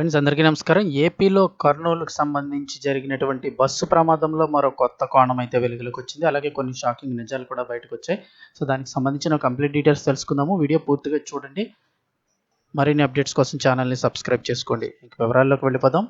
Friends అందరికీ నమస్కారం. ఏపీలో కర్నూలుకు సంబంధించి జరిగినటువంటి బస్సు ప్రమాదంలో మరో కొత్త కోణం అయితే వెలుగులోకి వచ్చింది. అలాగే కొన్ని షాకింగ్ నిజాలు కూడా బయటకు వచ్చాయి. సో దానికి సంబంధించిన కంప్లీట్ డీటెయిల్స్ తెలుసుకుందాము. వీడియో పూర్తిగా చూడండి. మరిన్ని అప్డేట్స్ కోసం ఛానల్ని సబ్స్క్రైబ్ చేసుకోండి. ఇక వివరాల్లోకి వెళ్ళిపోదాం.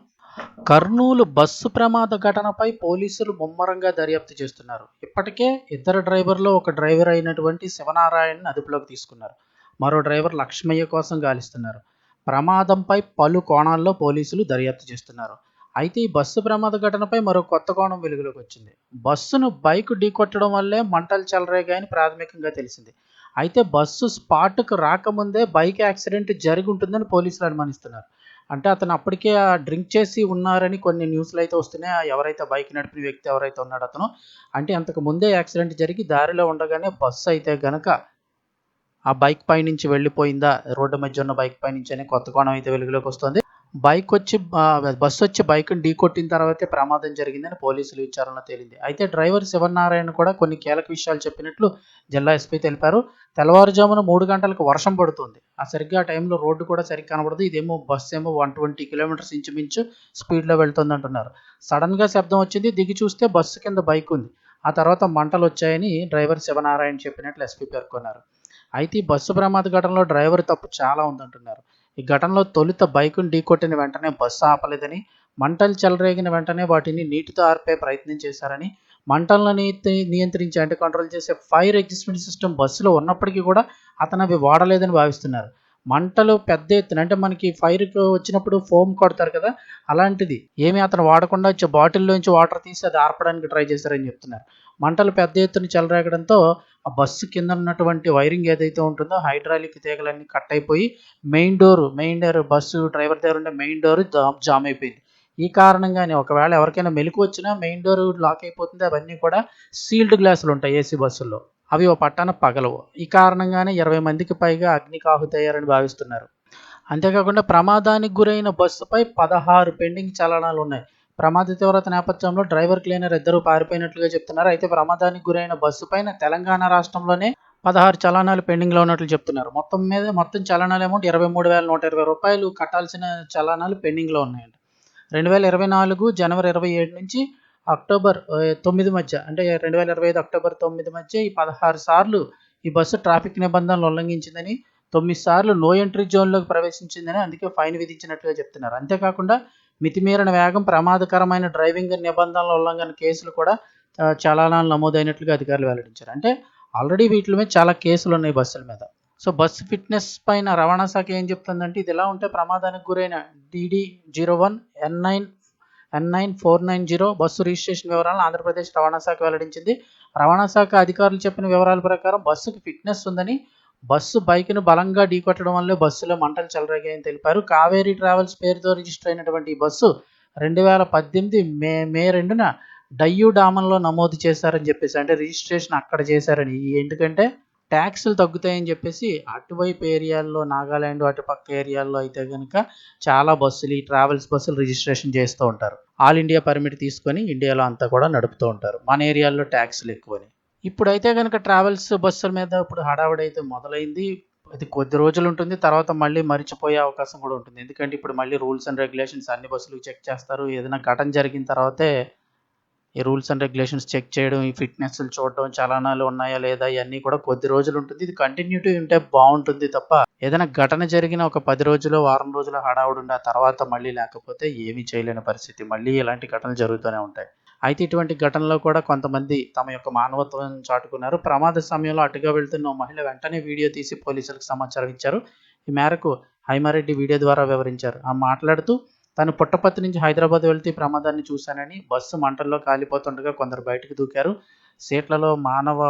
కర్నూలు బస్సు ప్రమాద ఘటనపై పోలీసులు ముమ్మరంగా దర్యాప్తు చేస్తున్నారు. ఇప్పటికే ఇద్దరు డ్రైవర్లు ఒక డ్రైవర్ అయినటువంటి శివనారాయణ్ అదుపులోకి తీసుకున్నారు. మరో డ్రైవర్ లక్ష్మయ్య కోసం గాలిస్తున్నారు. ప్రమాదంపై పలు కోణాల్లో పోలీసులు దర్యాప్తు చేస్తున్నారు. అయితే ఈ బస్సు ప్రమాద ఘటనపై మరో కొత్త కోణం వెలుగులోకి వచ్చింది. బస్సును బైక్ ఢీకొట్టడం వల్లే మంటలు చెలరేగాయని ప్రాథమికంగా తెలిసింది. అయితే బస్సు స్పాట్కు రాకముందే బైక్ యాక్సిడెంట్ జరిగి ఉంటుందని పోలీసులు అనుమానిస్తున్నారు. అంటే అతను అప్పటికే ఆ డ్రింక్ చేసి ఉన్నారని కొన్ని న్యూస్లు అయితే వస్తున్నాయి. ఎవరైతే బైక్ నడిపిన వ్యక్తి ఎవరైతే ఉన్నాడో అతను. అంటే అంతకు ముందే యాక్సిడెంట్ జరిగి దారిలో ఉండగానే బస్సు అయితే గనక ఆ బైక్ పై నుంచి వెళ్ళిపోయిందా? రోడ్డు మధ్య ఉన్న బైక్ పై నుంచి అనే కొత్త కోణం అయితే వెలుగులోకి వస్తుంది. బైక్ వచ్చి బస్సు వచ్చి బైక్ని ఢీ కొట్టిన తర్వాతే ప్రమాదం జరిగిందని పోలీసులు విచారణలో తేలింది. అయితే డ్రైవర్ శివనారాయణ కూడా కొన్ని కీలక విషయాలు చెప్పినట్లు జిల్లా ఎస్పీ తెలిపారు. తెల్లవారుజామున మూడు గంటలకు వర్షం పడుతుంది. ఆ సరిగ్గా ఆ టైంలో రోడ్డు కూడా సరిగ్గా కనబడదు. ఇదేమో బస్సు ఏమో వన్ ట్వంటీ కిలోమీటర్స్ ఇంచుమించు స్పీడ్లో వెళ్తుంది అంటున్నారు సడన్గా శబ్దం వచ్చింది. దిగి చూస్తే బస్సు కింద బైక్ ఉంది. ఆ తర్వాత మంటలు వచ్చాయని డ్రైవర్ శివనారాయణ చెప్పినట్లు ఎస్పీ పేర్కొన్నారు. అయితే ఈ బస్సు ప్రమాద ఘటనలో డ్రైవర్ తప్పు చాలా ఉందంటున్నారు. ఈ ఘటనలో తొలుత బైకును ఢీకొట్టిన వెంటనే బస్సు ఆపలేదని మంటలు చెలరేగిన వెంటనే వాటిని నీటితో ఆర్పే ప్రయత్నం చేశారని మంటలను నియంత్రించి నియంత్రించే అంటే కంట్రోల్ చేసే ఫైర్ ఎగ్జిస్ట్మెంట్ సిస్టమ్ బస్సులో ఉన్నప్పటికీ కూడా అతను అవి వాడలేదని భావిస్తున్నారు. మంటలు పెద్ద ఎత్తున అంటే మనకి ఫైర్ వచ్చినప్పుడు ఫోమ్ కొడతారు కదా అలాంటిది. ఏమి అతను వాడకుండా వచ్చే బాటిల్లోంచి వాటర్ తీసి అది ఆర్పడానికి ట్రై చేశారని చెప్తున్నారు. మంటలు పెద్ద ఎత్తున చెలరేగడంతో ఆ బస్సు కింద ఉన్నటువంటి వైరింగ్ ఏదైతే ఉంటుందో హైడ్రాలిక్ తీగలన్నీ కట్ అయిపోయి main door main door bus driver దగ్గర ఉండే మెయిన్ డోర్ జామ్ అయిపోయింది. ఈ కారణంగానే ఒకవేళ ఎవరికైనా మెలకు వచ్చినా మెయిన్ డోర్ లాక్ అయిపోతుంది అవన్నీ కూడా సీల్డ్ గ్లాసులు ఉంటాయి ఏసీ బస్సుల్లో. అవి ఓ పట్టాన పగలవు. ఈ కారణంగానే ఇరవై మందికి పైగా అగ్నికాహుతయ్యారని భావిస్తున్నారు. అంతేకాకుండా ప్రమాదానికి గురైన బస్సుపై పదహారు పెండింగ్ చలనాలు ఉన్నాయి ప్రమాద తీవ్రత నేపథ్యంలో డ్రైవర్ క్లీనర్ ఇద్దరు పారిపోయినట్లుగా చెప్తున్నారు. అయితే ప్రమాదానికి గురైన బస్సు పైన తెలంగాణ రాష్ట్రంలోనే పదహారు చలనాలు పెండింగ్లో ఉన్నట్లు చెప్తున్నారు. మొత్తం మీద మొత్తం చలనాలు అమౌంట్ ఇరవై మూడు వేల నూట ఇరవై రూపాయలు కట్టాల్సిన చలనాలు పెండింగ్లో ఉన్నాయండి రెండు వేల ఇరవై నాలుగు జనవరి ఇరవై ఏడు నుంచి అక్టోబర్ తొమ్మిది మధ్య అంటే రెండు వేల ఇరవై ఐదు అక్టోబర్ తొమ్మిది మధ్య ఈ పదహారు సార్లు ఈ బస్సు ట్రాఫిక్ నిబంధనలు ఉల్లంఘించిందని తొమ్మిది సార్లు నో ఎంట్రీ జోన్లోకి ప్రవేశించిందని అందుకే ఫైన్ విధించినట్లుగా చెప్తున్నారు. అంతేకాకుండా మితిమీరిన వేగం ప్రమాదకరమైన డ్రైవింగ్ నిబంధనల ఉల్లంఘన కేసులు కూడా చలానాలు నమోదైనట్లుగా అధికారులు వెల్లడించారు. అంటే ఆల్రెడీ వీటి మీద చాలా కేసులు ఉన్నాయి బస్సుల మీద. సో బస్సు ఫిట్నెస్ పైన రవాణా శాఖ ఏం చెప్తుందంటే ఇది ఎలా ఉంటే ప్రమాదానికి గురైన DD zero one N nine N nine four nine zero bus registration వివరాలను ఆంధ్రప్రదేశ్ రవాణా శాఖ వెల్లడించింది. రవాణా శాఖ అధికారులు చెప్పిన వివరాల ప్రకారం బస్సుకు ఫిట్నెస్ ఉందని బస్సు బైక్ను బలంగా ఢీకొట్టడం వల్ల బస్సులో మంటలు చెలరేగాయని తెలిపారు. కావేరీ ట్రావెల్స్ పేరుతో రిజిస్టర్ అయినటువంటి ఈ బస్సు రెండు వేల పద్దెనిమిది మే మే రెండున డయ్యూ డామన్లో నమోదు చేశారని చెప్పేసి అంటే రిజిస్ట్రేషన్ అక్కడ చేశారని. ఎందుకంటే ట్యాక్స్లు తగ్గుతాయని చెప్పేసి అటువైపు ఏరియాల్లో నాగాల్యాండ్ అటుపక్క ఏరియాల్లో అయితే కనుక చాలా బస్సులు ఈ ట్రావెల్స్ బస్సులు రిజిస్ట్రేషన్ చేస్తూ ఉంటారు. ఆల్ ఇండియా పర్మిట్ తీసుకొని ఇండియాలో అంతా కూడా నడుపుతూ ఉంటారు. మన ఏరియాల్లో ట్యాక్స్లు ఎక్కువని. ఇప్పుడైతే కనుక ట్రావెల్స్ బస్సుల మీద ఇప్పుడు హడావిడి అయితే మొదలైంది. అది కొద్ది రోజులు ఉంటుంది. తర్వాత మళ్ళీ మరిచిపోయే అవకాశం కూడా ఉంటుంది. ఎందుకంటే ఇప్పుడు మళ్ళీ రూల్స్ అండ్ రెగ్యులేషన్స్ అన్ని బస్సులు చెక్ చేస్తారు. ఏదైనా ఘటన జరిగిన తర్వాతే ఈ రూల్స్ అండ్ రెగ్యులేషన్స్ చెక్ చేయడం ఈ ఫిట్నెస్లు చూడడం చలనాలు ఉన్నాయా లేదా ఇవన్నీ కూడా కొద్ది రోజులు ఉంటుంది. ఇది కంటిన్యూటీ ఉంటే బాగుంటుంది తప్ప ఏదైనా ఘటన జరిగిన ఒక పది రోజులు వారం రోజులు హడావుడు ఆ తర్వాత మళ్ళీ లేకపోతే ఏమీ చేయలేని పరిస్థితి. మళ్ళీ ఇలాంటి ఘటనలు జరుగుతూనే ఉంటాయి. అయితే ఇటువంటి ఘటనలో కూడా కొంతమంది తమ యొక్క మానవత్వం చాటుకున్నారు. ప్రమాద సమయంలో అటుగా వెళ్తున్న ఓ మహిళ వెంటనే వీడియో తీసి పోలీసులకు సమాచారం ఇచ్చారు. ఈ మేరకు హైమారెడ్డి వీడియో ద్వారా వివరించారు. ఆ మాట్లాడుతూ తను పుట్టపర్తి నుంచి హైదరాబాద్ వెళ్తే ప్రమాదాన్ని చూశానని బస్సు మంటల్లో కాలిపోతుండగా కొందరు బయటకు దూకారు. సీట్లలో మానవ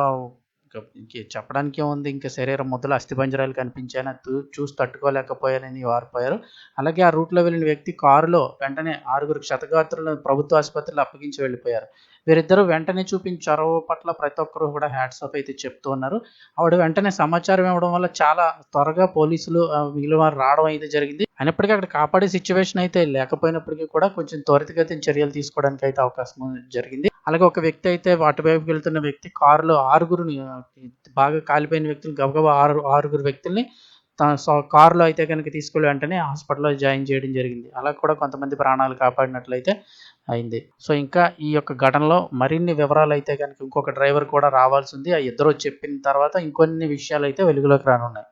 ఇంక చెప్పడానికి ఏముంది ఇంకా శరీరం మొదలు అస్థిపంజరాలు కనిపించాయని చూ- చూసి తట్టుకోలేకపోయానని వారిపోయారు. అలాగే ఆ రూట్లో వెళ్ళిన వ్యక్తి కారులో వెంటనే ఆరుగురు క్షతగాత్రులను ప్రభుత్వ ఆసుపత్రిలో అప్పగించి వెళ్ళిపోయారు. వీరిద్దరూ వెంటనే చూపించిన చొరవ పట్ల ప్రతి ఒక్కరూ కూడా హ్యాట్స్ ఆఫ్ అయితే చెప్తూ ఉన్నారు. ఆవిడ వెంటనే సమాచారం ఇవ్వడం వల్ల చాలా త్వరగా పోలీసులు మిగిలిన రావడం అయితే జరిగింది. అయినప్పటికీ అక్కడ కాపాడే సిచ్యువేషన్ అయితే లేకపోయినప్పటికీ కూడా కొంచెం త్వరితగతిన చర్యలు తీసుకోవడానికి అయితే అవకాశం జరిగింది. అలాగే ఒక వ్యక్తి అయితే అటువైపు వెళ్తున్న వ్యక్తి కారులో ఆరుగురు బాగా కాలిపోయిన వ్యక్తులు గబగబా ఆరు ఆరుగురు వ్యక్తుల్ని తన సో కారులో అయితే కనుక తీసుకెళ్ళి వెంటనే హాస్పిటల్లో జాయిన్ చేయడం జరిగింది. అలా కూడా కొంతమంది ప్రాణాలు కాపాడినట్లయితే అయింది. సో ఇంకా ఈ యొక్క ఘటనలో మరిన్ని వివరాలు అయితే కనుక ఇంకొక డ్రైవర్ కూడా రావాల్సింది ఆ ఇద్దరు చెప్పిన తర్వాత ఇంకొన్ని విషయాలు అయితే వెలుగులోకి రానున్నాయి.